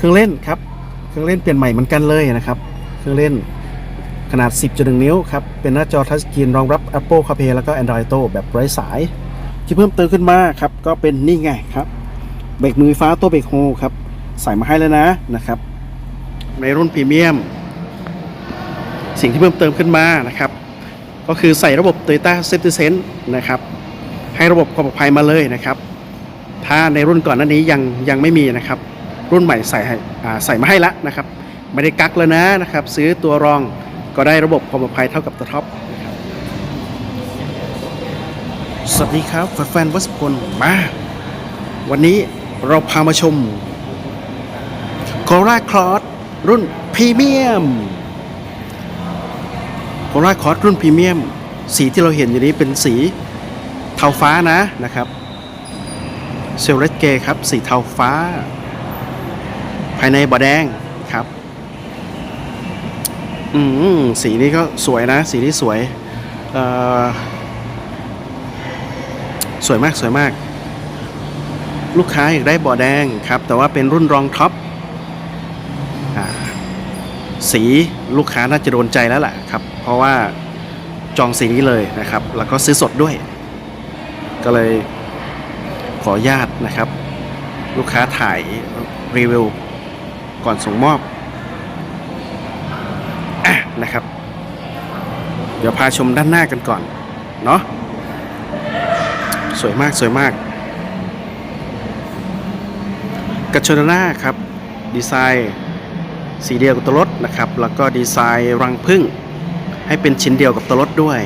เครื่องเล่นครับ เครื่องเล่นเปลี่ยนใหม่เหมือนกันเลยนะครับ เครื่องเล่นขนาด 10.1 นิ้วครับ เป็นหน้าจอทัชสกรีนรองรับ Apple CarPlay แล้วก็ Android Auto แบบไร้สาย ที่เพิ่มเติมขึ้นมาครับ ก็เป็นนี่ไงครับ เบรกมือฟฟ้าตัวเบรกโฮครับ ใส่มาให้แล้วนะนะครับ ในรุ่นพรีเมียม สิ่งที่เพิ่มเติมขึ้นมานะครับ ก็คือใส่ระบบ Toyota Safety Sense นะครับ ให้ระบบความปลอดภัยมาเลยนะครับ ถ้าในรุ่นก่อนหน้านี้ยังยังไม่มีนะครับ รุ่นใหม่ใส่ใส่มาให้แล้วนะครับไม่ได้กักแล้วนะนะครับ ซื้อตัวรองก็ได้ระบบความปลอดภัยเท่ากับตัวท็อปสวัสดีครับแฟนๆวัสพลมา วันนี้เราพามาชม c o r a Cross รุ่นพรีเมียม c o r a Cross รุ่นพรีเมียม สีที่เราเห็นอยู่นี้เป็นสีเทาฟ้านะนะครับเซลเลตเกครับ สีเทาฟ้า ภายในบอแดงครับ อืมสีนี้ก็สวยนะ สีนี้สวยเอ่อสวยมากสวยมาก ลูกค้าอยากได้บอแดงครับ แต่ว่าเป็นรุ่นรองท็อปอ่าสีลูกค้าน่าจะโดนใจแล้วแหละครับ เพราะว่าจองสีนี้เลยนะครับ แล้วก็ซื้อสดด้วย ก็เลยขออนุญาตนะครับ ลูกค้าถ่ายรีวิว ก่อนส่งมอบอะนะครับ เดี๋ยวพาชมด้านหน้ากันก่อน เนาะสวยมากสวยมากกัชโนนาครับ ดีไซน์สีเดียวกับตัวรถนะครับ แล้วก็ดีไซน์รังพึ่ง ให้เป็นชิ้นเดียวกับตัวรถด้วย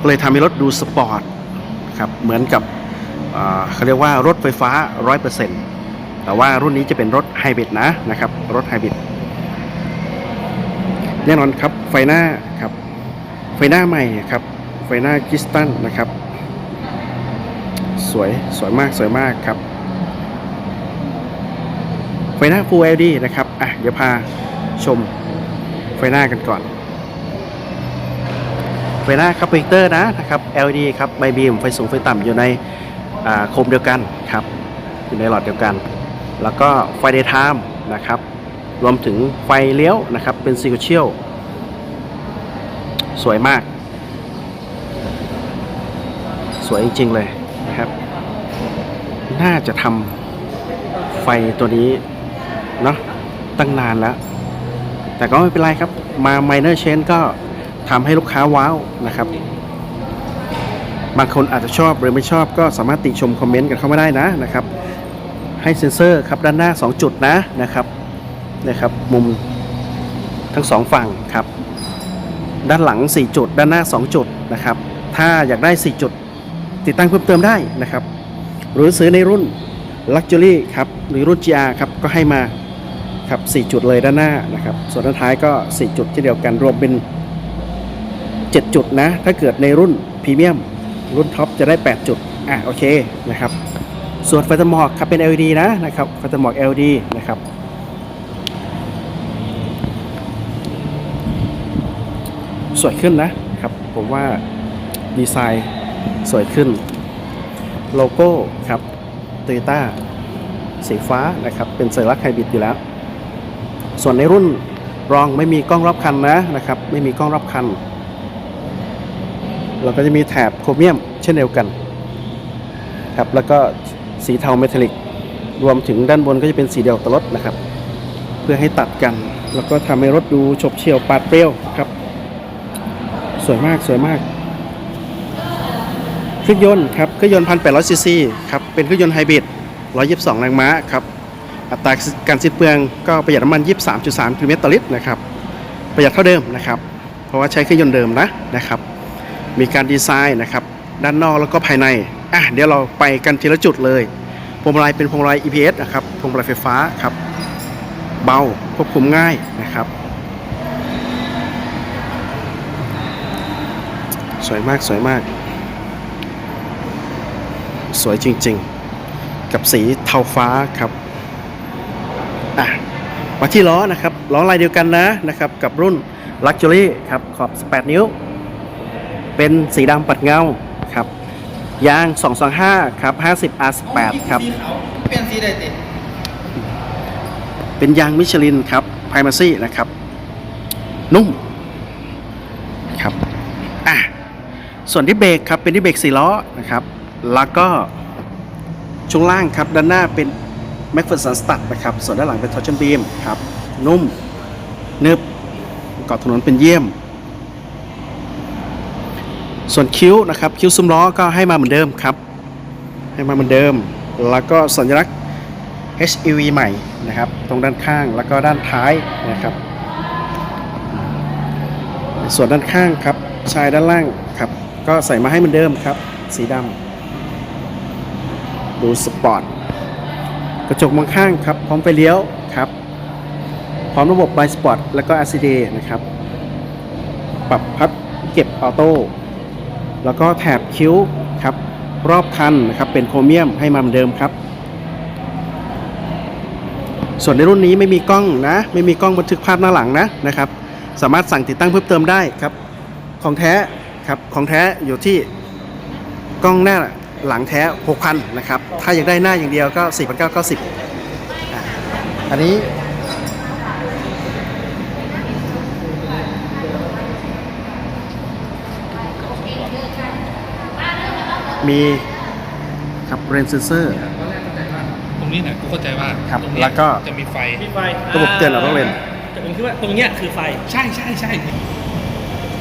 ก็เลยทำให้รถดูสปอร์ตครับ เหมือนกับเขาเรียกว่ารถไฟฟ้า 100% แต่ว่ารุ่นนี้จะเป็นรถไฮบริดนะนะครับ รถไฮบริดแน่นอนครับไฟหน้าครับ ไฟหน้าใหม่ครับ ไฟหน้ากิสตันนะครับ สวยสวยมากสวยมากครับ ไฟหน้า Full LED นะครับอะเดี๋ยวพาชมไฟหน้ากันก่อน ไฟหน้าครับโปรเจคเตอร์นะนะครับ LED ครับใบบีมไฟสูงไฟต่ำอยู่ในโคมเดียวกันครับ อยู่ในหลอดเดียวกัน แล้วก็ไฟเดย์ไทม์นะครับรวมถึงไฟเลี้ยวนะครับเป็นซีเชียลสวยมาก สวยจริง ๆ เลยนะครับ น่าจะทำไฟตัวนี้เนาะตั้งนานแล้ว แต่ก็ไม่เป็นไรครับ มา minor change ก็ทำให้ลูกค้าว้าวนะครับ บางคนอาจจะชอบหรือไม่ชอบก็สามารถติชมคอมเมนต์กันเข้ามาได้นะนะครับ ให้เซ็นเซอร์ครับด้านหน้า 2 จุดนะนะครับนะครับ มุมทั้งสองฝั่งครับ ด้านหลัง 4 จุด ด้านหน้า 2 จุดนะครับ ถ้าอยากได้ 4 จุด ติดตั้งเพิ่มเติมได้นะครับ หรือซื้อในรุ่น Luxury ครับหรือรุ่น GR ครับก็ให้มาครับ4จุดเลยด้านหน้านะครับ ส่วนด้านท้ายก็ 4 จุดที่นเดียวกันรวมเป็น 7 จุดนะ ถ้าเกิดในรุ่นพรีเมียมรุ่นท็อปจะได้ 8 จุด อะโอเคนะครับ ส่วนไฟตัดหมอกครับเป็น LED นะนะครับไฟตัดหมอก LED นะครับสวยขึ้นนะครับ ผมว่าดีไซน์สวยขึ้น โลโก้ครับโตโยต้าสีฟ้านะครับ เป็นสัญลักษณ์ไฮบริดอยู่แล้ว ส่วนในรุ่นรองไม่มีกล้องรอบคันนะนะครับ ไม่มีกล้องรอบคัน เราก็จะมีแถบโครเมียมเช่นเดียวกันครับแล้วก็ สีเทาเมทัลลิก รวมถึงด้านบนก็จะเป็นสีเดียวกับรถนะครับ เพื่อให้ตัดกัน แล้วก็ทำให้รถดูฉบเฉี่ยวปาดเปรี้ยวครับ สวยมากสวยมากเครื่องยนต์ครับเครื่องยนต์1,800ซีซีครับเป็นเครื่องยนต์ไฮบริด122แรงม้าครับอัตราการสิ้นเปลืองก็ประหยัดน้ำมัน 23.3กิโลเมตรต่อลิตรนะครับ ประหยัดเท่าเดิมนะครับ เพราะว่าใช้เครื่องยนต์เดิมนะนะครับ มีการดีไซน์นะครับ ด้านนอกแล้วก็ภายใน อะเดี๋ยวเราไปกันทีละจุดเลยพวงมาลัยเป็นพวงมาลัย EPS นะครับพวงมาลัยไฟฟ้าครับ เบาควบคุมง่ายนะครับ สวยมากสวยมาก สวยจริงๆ กับสีเทาฟ้าครับอะมาที่ล้อนะครับล้อลายเดียวกันนะนะครับกับรุ่น Luxury ครับขอบ 18 นิ้ว เป็นสีดำปัดเงา ยาง 225 ครับ 50 R18 ครับสีขาวเปลี่ยนสีได้ติเป็นยางมิชลินครับไพมาซี่นะครับ นุ่มครับอะส่วนที่เบรกครับเป็นที่เบรกสี่ล้อนะครับ แล้วก็ช่วงล่างครับ ด้านหน้าเป็นแม็กเฟอร์สันสตัดนะครับ ส่วนด้านหลังเป็นทอร์ชันบีมครับ นุ่มนึบเกาะถนนเป็นเยี่ยม ส่วนคิ้วนะครับคิ้วซุ้มล้อก็ให้มาเหมือนเดิมครับ ให้มาเหมือนเดิม แล้วก็สัญลักษณ์ HEV ใหม่นะครับ ตรงด้านข้างแล้วก็ด้านท้ายนะครับ ส่วนด้านข้างครับชายด้านล่างครับ ก็ใส่มาให้เหมือนเดิมครับ สีดำดูสปอร์ตกระจกมองข้างครับ พร้อมไฟเลี้ยวครับ พร้อมระบบไบสปอร์ตแล้วก็ RCD นะครับ ปรับพับเก็บออโต้ แล้วก็แถบคิ้วครับรอบคันนะครับเป็นโครเมียมให้มาเหมือนเดิมครับ ส่วนในรุ่นนี้ไม่มีกล้องนะ ไม่มีกล้องบันทึกภาพหน้าหลังนะนะครับ สามารถสั่งติดตั้งเพิ่มเติมได้ครับ ของแท้ครับของแท้อยู่ที่กล้องหน้าหลังแท้ 6,000 นะครับ ถ้าอยากได้หน้าอย่างเดียวก็ 4,990 อันนี้ มีครับเรนเซนเซอร์ ตรงนี้เนี่ยกูเข้าใจว่าครับตรงเนี้ยแล้วก็ จะมีไฟ มีไฟระบบเตือนเราต้องเล่น แต่ผมคิดว่าตรงเนี้ยคือไฟ ใช่ใช่ใช่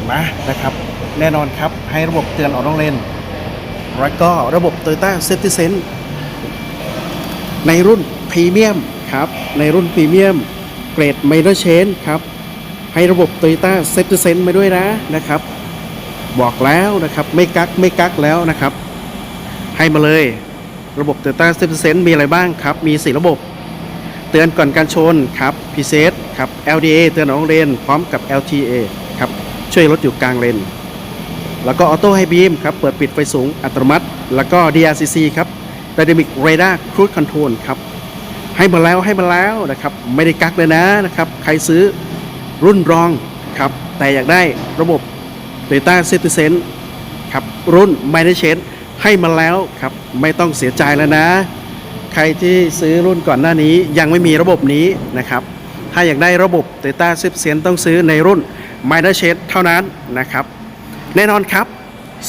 มานะครับ แน่นอนครับให้ระบบเตือนออกนอกเลนแล้วก็ระบบ Toyota Safety Sense ในรุ่นพรีเมียมครับ ในรุ่นพรีเมียมเกรด Minor Change ครับ ให้ระบบ Toyota Safety Sense มาด้วยนะนะครับ บอกแล้วนะครับ ไม่กักไม่กักแล้วนะครับ ให้มาเลย ระบบ Toyota Safety Sense มีอะไรบ้างครับ มี 4 ระบบ เตือนก่อนการชนครับ p c s ครับ LDA เตือนออกนอกเลนพร้อมกับ LTA ครับ ช่วยรถอยู่กลางเลน แล้วก็ออโต้ไฮบีมครับ เปิดปิดไฟสูงอัตโนมัติ แล้วก็ DRCC ครับ Dynamic Radar Cruise Control ครับให้มาแล้วให้มาแล้วนะครับ ไม่ได้กักเลยนะนะครับ ใครซื้อรุ่นรองครับ แต่อยากได้ระบบ Data Citizen ครับ รุ่น m i n o r Change ให้มาแล้วครับไม่ต้องเสียใจแล้วนะ ใครที่ซื้อรุ่นก่อนหน้านี้ยังไม่มีระบบนี้นะครับ ถ้าอยากได้ระบบ Data s i p s e n ต้องซื้อในรุ่น m i n o r Shade เท่านั้นนะครับ แน่นอนครับ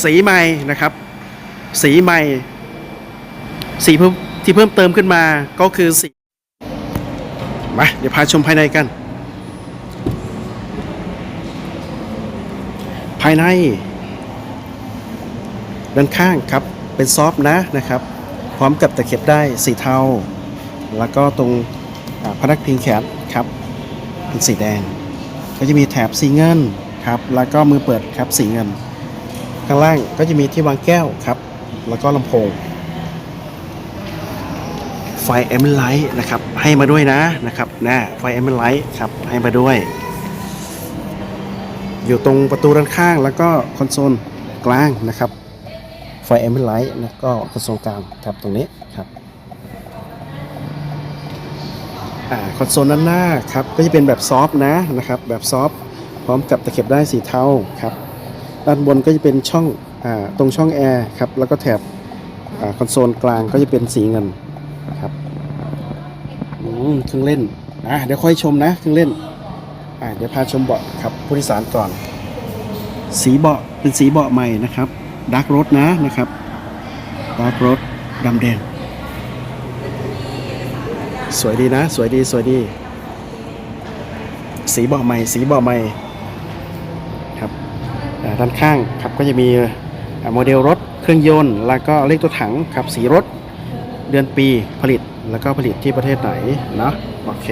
สีใหม่นะครับ สีใหม่ สีเพิ่มที่เพิ่มเติมขึ้นมาก็คือสีมาเดี๋ยวพาชมภายในกัน ภายใน ด้านข้างครับเป็นซอฟนะนะครับ พร้อมกับตะเข็บได้สีเทา แล้วก็ตรงพนักพิงแขนครับเป็นสีแดง ก็จะมีแถบสีเงินครับแล้วก็มือเปิดครับสีเงิน ข้างล่างก็จะมีที่วางแก้วครับ แล้วก็ลำโพง ไฟเอมไลท์นะครับให้มาด้วยนะนะครับนะไฟเอมไลท์ครับให้มาด้วย อยู่ตรงประตูด้านข้างแล้วก็คอนโซลกลางนะครับ ไฟเอมไลท์แล้วก็คอนโซลกลางครับตรงนี้ครับอ่าคอนโซลด้านหน้าครับก็จะเป็นแบบซอฟนะนะครับแบบซอฟพร้อมกับตะเข็บได้สีเทาครับด้านบนก็จะเป็นช่องอาตรงช่องแอร์ครับแล้วก็แถบอาคอนโซลกลางก็จะเป็นสีเงินครับอืมเครื่องเล่นอะเดี๋ยวค่อยชมนะเครื่องเล่นอะเดี๋ยวพาชมเบาะครับผู้โดยสารก่อน สีเบาะเป็นสีเบาะใหม่นะครับ ดาร์กรถนะนะครับดาร์กรถดำแดง สวยดีนะ สวยดีสวยดี สีเบาะใหม่ สีเบาะใหม่ครับด้านข้างครับก็จะมีโมเดลรถเครื่องยนต์ แล้วก็เลขตัวถังครับสีรถเดือนปีผลิตแล้วก็ผลิตที่ประเทศไหนนะโอเค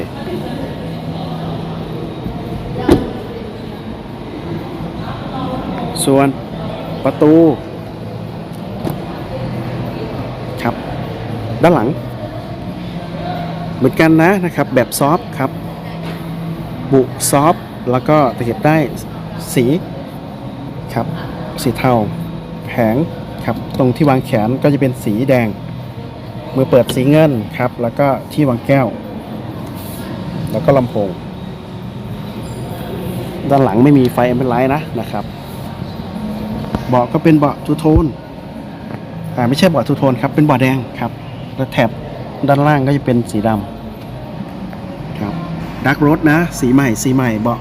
ส่วน ประตู ครับ ด้านหลัง เหมือนกันนะนะครับ แบบซอฟครับ บุซอฟแล้วก็ตะเข็บได้สีครับ สีเทาแผงครับ ตรงที่วางแขนก็จะเป็นสีแดง มือเปิดสีเงินครับ แล้วก็ที่วางแก้ว แล้วก็ลำโพง ด้านหลังไม่มีไฟแอมเบอร์ไลท์นะนะครับ เบาะก็เป็นเบาะทูโทนอ่าไม่ใช่เบาะทูโทนครับเป็นเบาะแดงครับ แล้วแถบด้านล่างก็จะเป็นสีดำครับดักรถนะ สีใหม่สีใหม่เบาะ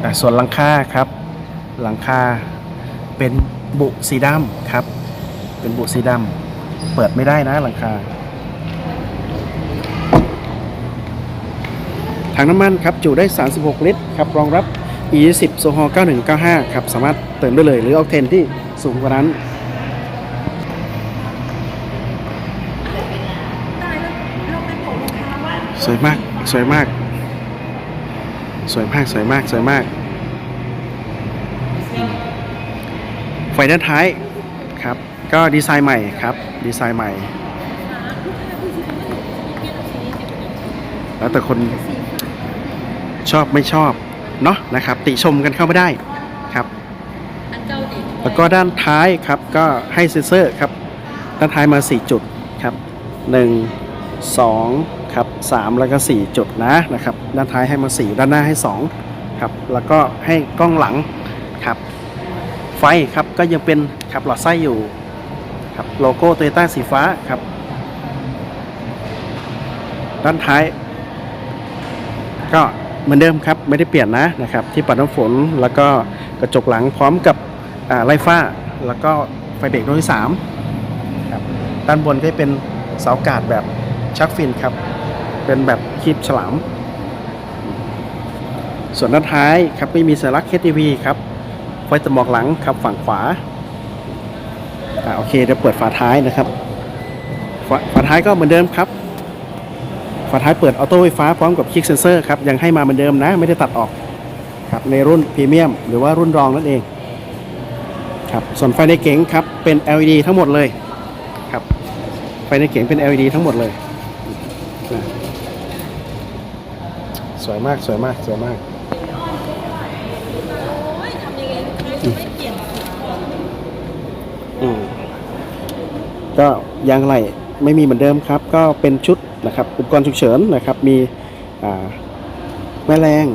แต่ส่วนหลังคาครับ หลังคาเป็นบุสีดำครับ เป็นบุสีดำเปิดไม่ได้นะหลังคาถังน้ำมันครับจุได้ 36 ลิตรครับรองรับ E10 โซฮอล9195 ครับ สามารถเติมได้เลยหรือเอาเทนที่สูงกว่านั้น สวยมาก สวยมาก สวยมาก สวยมาก สวยมาก ไฟด้านท้ายครับ ก็ดีไซน์ใหม่ครับ ดีไซน์ใหม่ แล้วแต่คนชอบไม่ชอบ เนาะนะครับ ติชมกันเข้าไม่ได้ครับแล้วก็ด้านท้ายครับก็ให้เซ็นเซอร์ครับด้านท้ายมา 4 จุดครับ 1 2ครับ3แล้วก็ 4 จุดนะนะครับด้านท้ายให้มา 4 ด้านหน้าให้2ครับแล้วก็ให้กล้องหลังครับไฟครับก็ยังเป็นครับหลอดไส้อยู่ครับโลโก้โตโยต้าสีฟ้าครับ ด้านท้าย ก็ เหมือนเดิมครับไม่ได้เปลี่ยนนะนะครับที่ปัดน้ำฝนแล้วก็กระจกหลังพร้อมกับไล่ฟ้า แล้วก็ไฟเบรกดวงที่สามครับด้านบนก็เป็นเสากาดแบบชักฟินครับ เป็นแบบคลิปฉลาม ส่วนด้านท้ายครับไม่มีสัญลักษณ์ KTV ครับไฟตะหมอกหลังครับฝั่งขวาอ่าโอเคเดี๋ยวเปิดฝาท้ายนะครับ ฝาฝาท้ายก็เหมือนเดิมครับ ท้ายเปิดออโต้ไฟฟ้าพร้อมกับคลิกเซนเซอร์ครับ ยังให้มาเหมือนเดิมนะ ไม่ได้ตัดออกครับในรุ่นพรีเมียมหรือว่ารุ่นรองนั่นเองครับส่วนไฟในเก๋งครับเป็น LED ทั้งหมดเลยครับไฟในเก๋งเป็น LED ทั้งหมดเลย สวยมากสวยมากสวยมากก็ยางอะไหลไม่มีเหมือนเดิมครับ ก็เป็นชุด นะครับอุปกรณ์ฉุกเฉินนะครับมีแม่แรง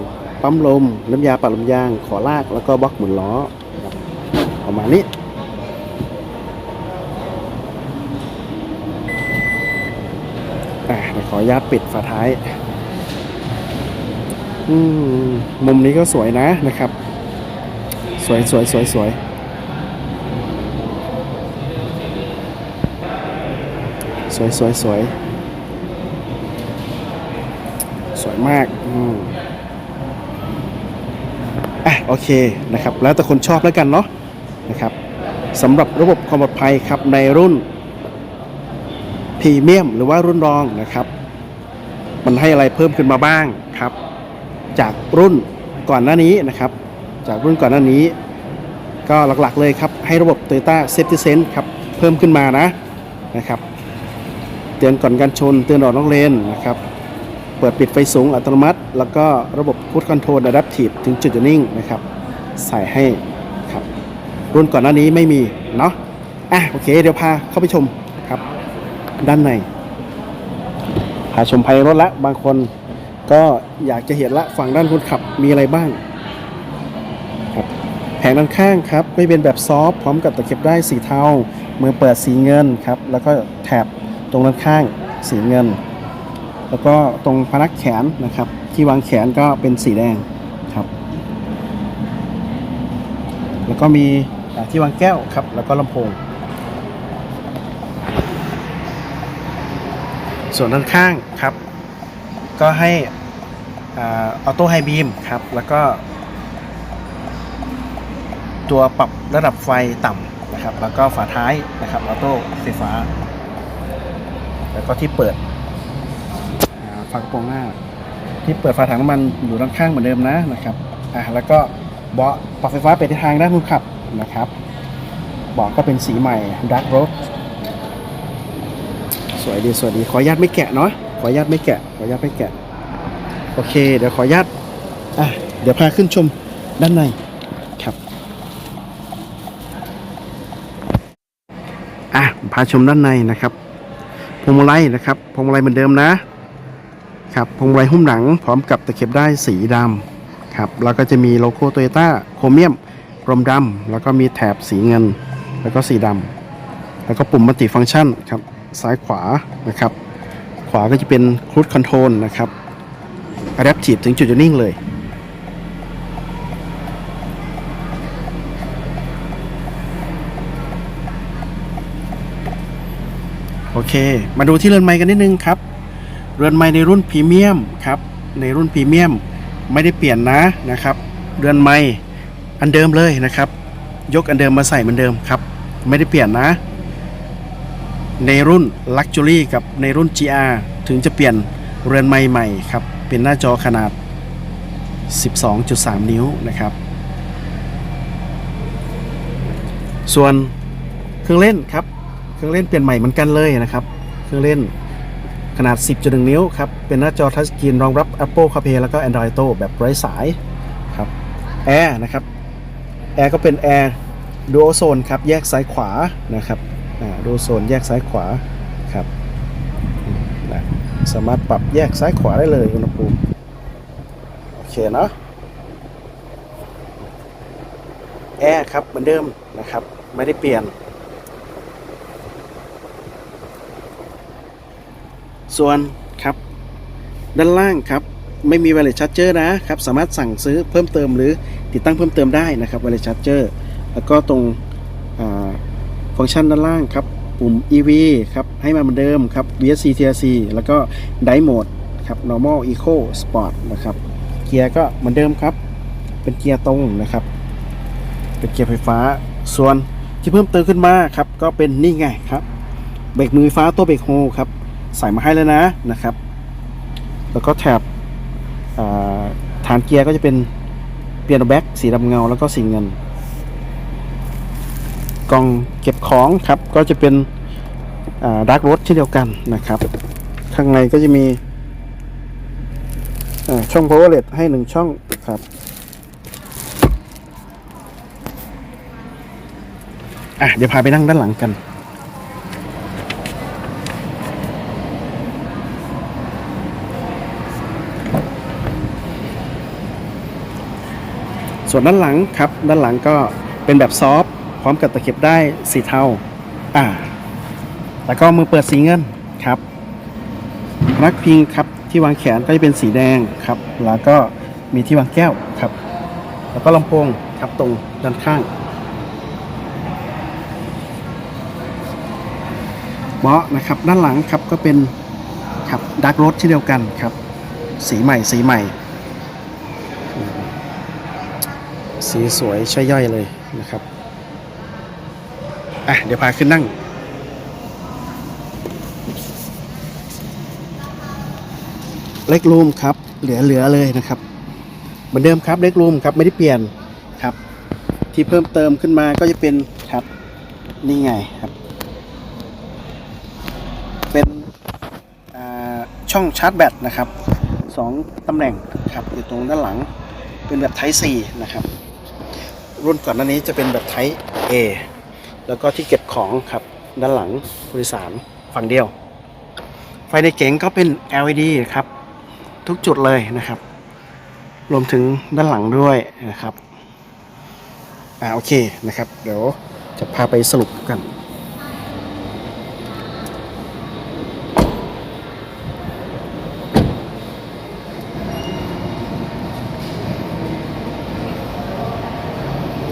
ปั๊มลม น้ำยาปรับลมยาง ขอลากแล้วก็บล็อกหมุนล้อประมาณนี้อะเดี๋ยวขออนุญาตปิดฝาท้ายมมุมนี้ก็สวยนะนะครับ สวยสวยสวยสวยสวยสวยสวยสวย มากอืมอะโอเคนะครับ แล้วแต่คนชอบแล้วกันเนาะนะครับสำหรับระบบความปลอดภัยครับในรุ่นพรีเมียมหรือว่ารุ่นรองนะครับ มันให้อะไรเพิ่มขึ้นมาบ้างครับ จากรุ่นก่อนหน้านี้นะครับ จากรุ่นก่อนหน้านี้ ก็หลักๆเลยครับ ให้ระบบ Toyota Safety Sense ครับ เพิ่มขึ้นมานะนะครับ เตือนก่อนการชนเตือนออกนอกเลนนะครับ เปิดปิดไฟสูงอัตโนมัติ แล้วก็ระบบคูดคอนโทรลอะดัพทีฟถึงจุดจะนิ่งนะครับ ใส่ให้ครับรุ่นก่อนหน้านี้ไม่มีเนาะอะโอเค เดี๋ยวพาเข้าไปชมครับ ด้านในพาชมภายในรถละบางคนก็อยากจะเห็นละฝั่งด้านคนขับมีอะไรบ้างครับแผงด้านข้างครับก็เป็นแบบซอฟต์พร้อมกับตะเข็บได้สีเทามือเปิดสีเงินครับแล้วก็แถบตรงด้านข้างสีเงิน แล้วก็ตรงพนักแขนนะครับ ที่วางแขนก็เป็นสีแดงครับ แล้วก็มีที่วางแก้วครับ แล้วก็ลำโพง ส่วนด้านข้างครับ ก็ให้ออโต้ไฮบีมครับ แล้วก็ ตัวปรับระดับไฟต่ำนะครับ แล้วก็ฝาท้ายนะครับออโต้ไฟฟ้า แล้วก็ที่เปิด ฝากระโปรงหน้า ที่เปิดฝาถังน้ำมันอยู่ด้านข้างเหมือนเดิมนะนะครับอ่าแล้วก็เบาะปรับไฟฟ้าไปที่ทางด้านคนขับนะครับเบาะก็เป็นสีใหม่ดักโรสสวยดีสวยดีขออนุญาตไม่แกะเนาะขออนุญาตไม่แกะขออนุญาตไม่แกะโอเค เดี๋ยวขออนุญาตอะเดี๋ยวพาขึ้นชมด้านในครับอะพาชมด้านในนะครับพวงมาลัยนะครับพวงมาลัยเหมือนเดิมนะ ครับพวงมาลัยหุ้มหนังพร้อมกับตะเข็บได้สีดำครับแล้วก็จะมีโลโก้โตโยต้าโครเมียมกรมดำแล้วก็มีแถบสีเงิน แล้วก็สีดำแล้วก็ปุ่มมัลติฟังก์ชันครับซ้ายขวานะครับ ขวาก็จะเป็น Cruise Control นะครับ Adaptive ถึงจุดจะนิ่งเลยโอเค มาดูที่เรือนไม้กันนิดนึงครับ เรือนไม้ในรุ่นพรีเมียมครับในรุ่นพรีเมียมไม่ได้เปลี่ยนนะนะครับ เรือนไม้อันเดิมเลยนะครับ ยกอันเดิมมาใส่เหมือนเดิมครับ ไม่ได้เปลี่ยนนะ ในรุ่น Luxury กับในรุ่น GR ถึงจะเปลี่ยนเรือนไม้ใหม่ครับเป็นหน้าจอขนาด 12.3 นิ้วนะครับ ส่วนเครื่องเล่นครับ เครื่องเล่นเปลี่ยนใหม่เหมือนกันเลยนะครับ เครื่องเล่น ขนาด 10.1 นิ้วครับ เป็นหน้าจอทัชสกรีนรองรับ Apple CarPlay แล้วก็ Android Auto แบบไร้สายครับแอร์นะครับแอร์ก็เป็นแอร์ Dual Zone ครับแยกซ้ายขวานะครับอ่า Dual Zone แยกซ้ายขวาครับนะสามารถปรับแยกซ้ายขวาได้เลยอุณหภูมิโอเคเนาะแอร์ครับเหมือนเดิมนะครับ ไม่ได้เปลี่ยน ส่วนครับ ด้านล่างครับ ไม่มี wireless charger นะครับ สามารถสั่งซื้อเพิ่มเติมหรือติดตั้งเพิ่มเติมได้นะครับ wireless charger แล้วก็ตรงฟังก์ชันด้านล่างครับ ปุ่ม EV ครับ ให้มาเหมือนเดิมครับ VSC TRC แล้วก็ Drive Mode ครับ Normal Eco Sport นะครับ เกียร์ก็เหมือนเดิมครับ เป็นเกียร์ตรงนะครับ เป็นเกียร์ไฟฟ้า ส่วนที่เพิ่มเติมขึ้นมาครับ ก็เป็นนี่ไงครับ เบรกมือไฟฟ้าตัวเบรกโฮครับ ใส่มาให้แล้วนะนะครับ แล้วก็แถบฐานเกียร์ก็จะเป็นเปียโนแบ็กสีดำเงาแล้วก็สีเงิน กล่องเก็บของครับก็จะเป็นดักรถเช่นเดียวกันนะครับ ข้างในก็จะมีช่อง power LED ให้หนึ่งช่องครับ อะเดี๋ยวพาไปนั่งด้านหลังกัน ส่วนด้านหลังครับ ด้านหลังก็เป็นแบบซอฟต์พร้อมกับตะเข็บได้สีเทาอ่า แล้วก็มือเปิดสีเงินครับรักพิงครับที่วางแขนก็จะเป็นสีแดงครับ แล้วก็มีที่วางแก้วครับ แล้วก็ลำโพงครับตรงด้านข้างเบาะนะครับด้านหลังครับก็เป็นครับดักรถที่เดียวกันครับ สีใหม่สีใหม่ สีสวยใช่ย่อยเลยนะครับ อะ เดี๋ยวพาขึ้นนั่ง เล็กรูมครับ เหลือเหลือเลยนะครับ เหมือนเดิมครับเล็กรูมครับไม่ได้เปลี่ยนครับ ที่เพิ่มเติมขึ้นมาก็จะเป็นครับ นี่ไงครับ เป็นช่องชาร์จแบตนะครับสองตำแหน่งครับอยู่ตรงด้านหลังเป็นแบบ Type C นะครับ รุ่นก่อนหน้านี้จะเป็นแบบ Type A แล้วก็ที่เก็บของครับด้านหลังผู้โดยสารฝั่งเดียว ไฟในเก๋งก็เป็น LED ครับ ทุกจุดเลยนะครับ รวมถึงด้านหลังด้วยนะครับ อ่าโอเคนะครับ เดี๋ยวจะพาไปสรุปกัน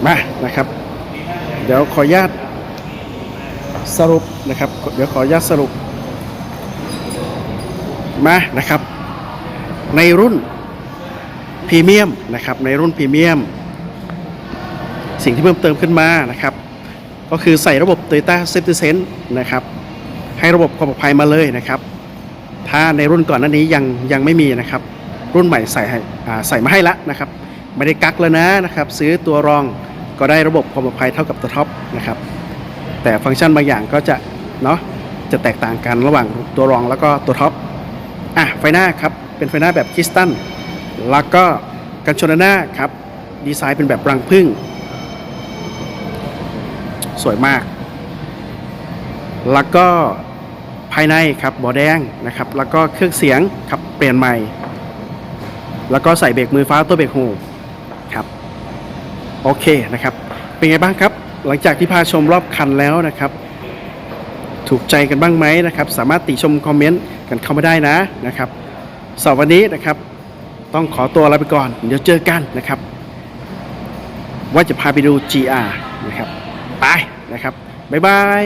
มานะครับ เดี๋ยวขออนุญาตสรุปนะครับ เดี๋ยวขออนุญาตสรุปมานะครับ ในรุ่นพรีเมียมนะครับ ในรุ่นพรีเมียม สิ่งที่เพิ่มเติมขึ้นมานะครับ ก็คือใส่ระบบ Toyota Safety Sense นะครับ ให้ระบบความปลอดภัยมาเลยนะครับ ถ้าในรุ่นก่อนหน้านี้ยังยังไม่มีนะครับ รุ่นใหม่ใส่ใส่มาให้แล้วนะครับ ไม่ได้กักแล้วนะนะครับ ซื้อตัวรอง ก็ได้ระบบความปลอดภัยเท่ากับตัวท็อปนะครับ แต่ฟังก์ชันบางอย่างก็จะเนาะจะแตกต่างกันระหว่างตัวรองแล้วก็ตัวท็อปอะไฟหน้าครับเป็นไฟหน้าแบบคริสตัลแล้วก็กันชนหน้าครับดีไซน์เป็นแบบรังผึ้งสวยมาก แล้วก็ภายในครับบอแดงนะครับ แล้วก็เครื่องเสียงครับเปลี่ยนใหม่ แล้วก็ใส่เบรกมือฟ้าตัวเบรกโฮครับ โอเคนะครับ เป็นไงบ้างครับ หลังจากที่พาชมรอบคันแล้วนะครับ ถูกใจกันบ้างไหมนะครับ สามารถติชมคอมเมนต์กันเข้ามาได้นะนะครับสำหรับวันนี้นะครับ ต้องขอตัวลาไปก่อน เดี๋ยวเจอกันนะครับ ว่าจะพาไปดู GR นะครับ ไปนะครับ บ๊ายบาย